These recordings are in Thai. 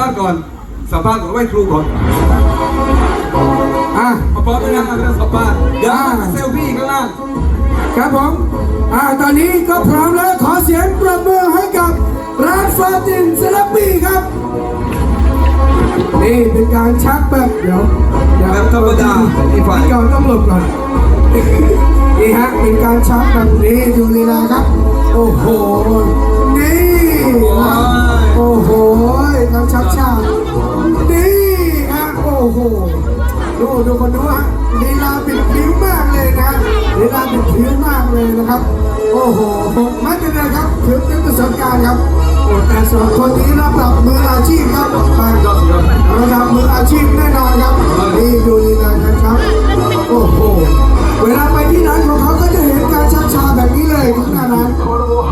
ภาษณ์ก่อนสัมภาษณ์ก่อนไหว้ครูก่อนอะเอาพร้อมแล้วนะเอาแล้วสัมภาษณ์เดี๋ยวมาเซลฟี่ข้างล่างครับผมอ่าตอนนี้ก็พร้อมแล้วขอเสียงปรบมือให้กับร้านฟาตินเซเลบปี้ครับ นี่เป็นการชักแบบเดี๋ยวเดี๋ยวแบบธรรมดาอีกฝ่ายก่อนต้องหลบก่อนนี่ฮะเป็นการชักแบบนี้ดูลีลาครับ โอ้โห โอ้โหไม่เป็นไรครับถือเป็นประสบการณ์ครับโอ้แต่สองคนนี้ระดับมืออาชีพครับระดับมืออาชีพแน่นอนครับนี่ดูลีลากันครับโอ้โหเวลาไปที่ร้านของเขาก็จะเห็นการชักชาแบบนี้เลยทุกหน้าร้าน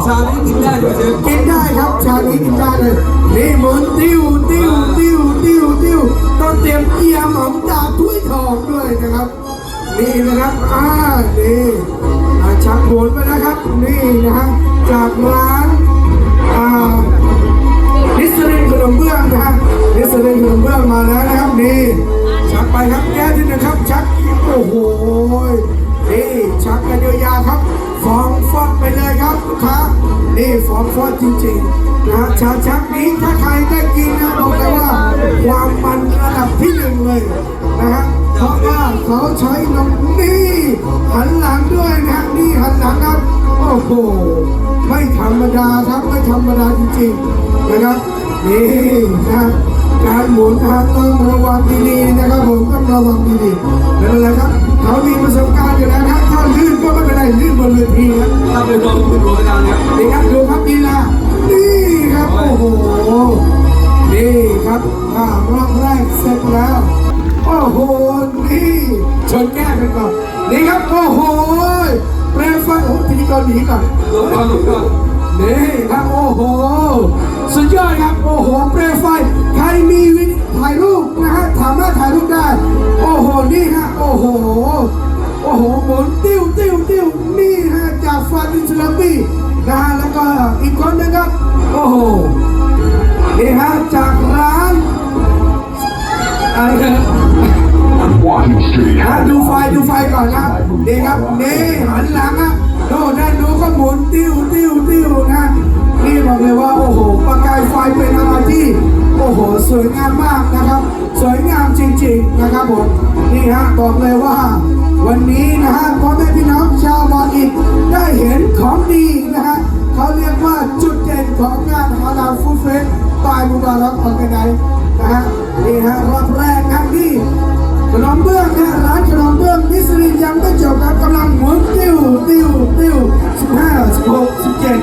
ชานี้กินได้ด้วยเชฟกินได้ครับชานี้กินได้เลยนี่หมุนติ้วติ้วติ้วติ้วติ้วต้องเตรียมเกียร์หม่อมดาบถ้วยทองด้วยนะครับนี่นะครับอ่านี่ อ่าชักหมุนไปนะครับนี่นะฮะจากร้านนิสรินขนมเบื้องนะฮะนิสรินขนมเบื้องมาแล้วนะครับนี่ชักไปครับแก้ที่นะครับชักโอ้โหนี่ชักกันยาวๆครับฟองฟอดไปเลยครับลูกค้านี่ฟองฟอดจริงๆนะชาชักนี้ถ้าใครได้กินนะบอกเลยว่า ความมันระดับที่หนึ่งเลยนะฮะ เพราะว่าเขาใช้นมนี่หันหลังด้วยนะนี่หันหลังครับโอ้โหไม่ธรรมดาครับไม่ธรรมดาจริงๆนะครับนี่นะการหมุนทางต้องระวังดีๆนะครับผมต้องระวังดีๆนั่นแหละครับเขามีประสบการณ์อยู่แล้วนะถ้าลื่นก็ไม่เป็นไรลื่นบนเวทีครับถ้าเป็นรวมเป็นรวมกันเนี่ยนี่ครับดูครับนีลานี่ครับโอ้โหนี่ครับอ่ารอบแรกเสร็จแล้ว โอ้โห นี่ชนแก้กันก่อน นี่ครับ โอ้โห แปลงฟันโอ้โหพิธีกรหนีก่อนรวมกันรวมกันนี่ครับ โอ้โห สุดยอดครับ โอ้โหเปลวไฟ ใครมีวิดีถ่ายรูปนะฮะสามารถถ่ายรูปได้ โอ้โห นี่ฮะ โอ้โห โอ้โหหมุนติ้วติ้วติ้วนี่ฮะ จากฟาตินสลาปี้นะฮะ แล้วก็อีกคนนึงครับ โอ้โห นี่ฮะ จากร้าน อะไรนะ Washington Street. อะดูไฟดูไฟก่อนนะนี่ครับนี่หันหลังอะโน่นนั่นดูก็หมุนติ้วติ้วติ้วนะนี่บอกเลยว่าโอ้โหประกายไฟเป็นอะไรที่โอ้โหสวยงามมากนะครับ สวยงามจริงๆนะครับผมนี่ฮะบอกเลยว่าวันนี้นะฮะพ่อแม่พี่น้องชาวบอลอินได้เห็นของดีนะฮะเขาเรียกว่าจุดเด่นของงานฮาลาลฟู้ดเฟสปลายมุบารักออร์แกไนซ์นะฮะ นี่ฮะรอบแรกนะที่ขนมเบื้องนะร้านขนมเบื้องมิสลินยังไม่จบครับกำลังหมุนติ้วติ้วติ้วสิบห้าสิบหกสิบเจ็ด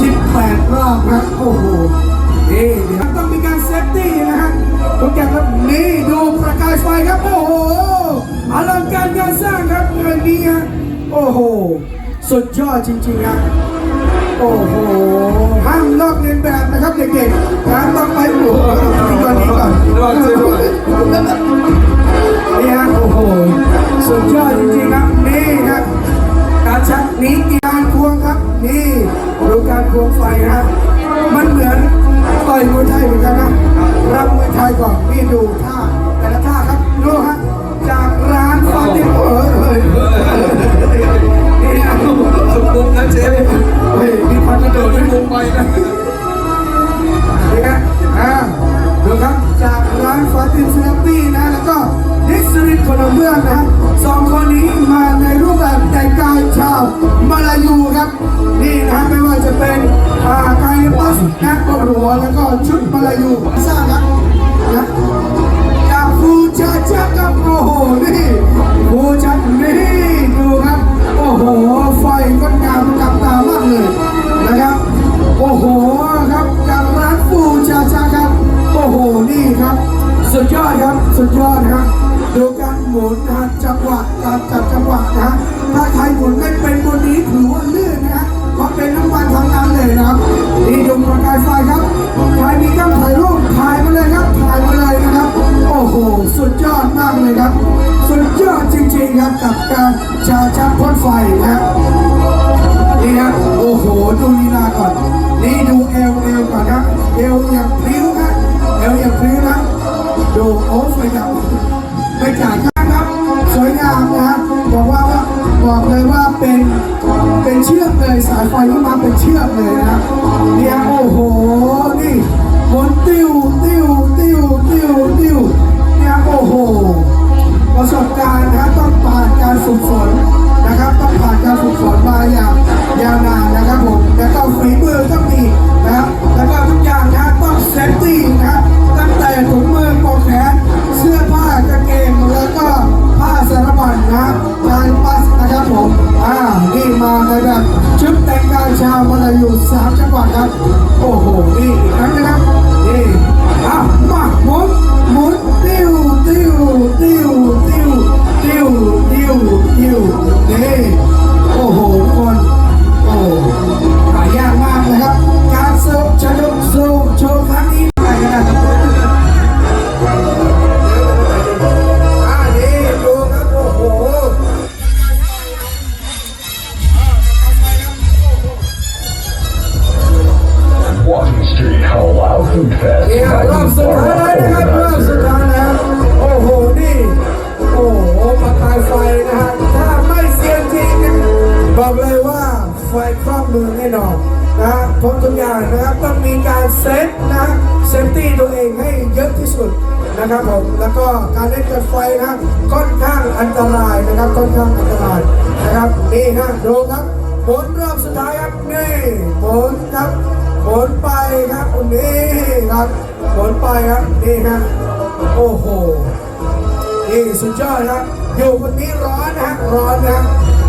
สิบแปดรอบครับโอ้โหนี่เดี๋ยวต้องมีการเซฟตี้นะฮะทุกอย่างครับนี่ดูประกายไฟครับโอ้โหอลังการงานสร้างครับงานนี้ฮะโอ้โหสุดยอดจริงๆครับโอ้โหห้ามลอกเลียนแบบนะครับเด็กๆนะต้องไปโอ้โหที่ก่อนนี้ก่อน นะรับมวยไทยก่อนนี่ดูท่าแต่ละท่าครับดูฮะจากร้านฟาติโเอ้ยเอ้ยนี่นะสุดมุมนะเชฟเฮ้ยมีพันกระโดดดดด้วยมุมไปนะนี่ฮะอ่าดูครับจากร้านฟาตินเซลปี้นะแล้วก็ดิสริตคนละเมืองนะสองคนนี้มาในรูปแบบแต่งกายชาวมาลายูครับ นี่นะไม่ว่าจะเป็นอ่ากายปัสนะ หัวแล้วก็ชุดมาลายูทราบครับนะจากฟูชาชากับโอ้โหนี่ฟูชักนี่ดูครับ โอ้โหไฟก็งามประกับตาม ริงๆครับกับการชาชักพ่นไฟนะนี่นะโอ้โหดูลีลาก่อนนี่ดูเอวเอวก่อนนะเอวอย่างพริ้วนะเอวอย่างพริ้วดูโอ้สวยงามไปจ่ายค่าครับ สวยงามนะบอกว่าว่าบอกเลยว่าเป็นเป็นเชือกเลยสายไฟที่มาเป็นเชือกเลยนะเนี่ยโอ้โห ไฟครอบเมือแน่นอนนะฮะเพราะทุกอย่างนะครับต้องมีการเซฟนะเซฟตี้ตัวเองให้เยอะที่สุดนะครับผมแล้วก็การเล่นกับไฟนะค่อนข้างอันตรายนะครับค่อนข้างอันตรายนะครับนี่ฮะดูครับหมุนรอบสุดท้ายครับนี่หมุนครับหมุนไปครับนี่ครับหมุนไปครับนี่ฮะโอ้โหนี่สุดยอดครับอยู่วันนี้ร้อนนะฮะร้อนนะ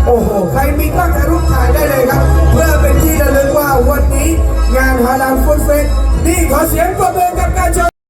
โอ้โห ใครมีกล้องถ่ายรูปถ่ายได้เลยครับ เพื่อเป็นที่ระลึกว่าวันนี้งานฮาลาลฟุตเฟสนี่ขอเสียงปรบมือกับการชม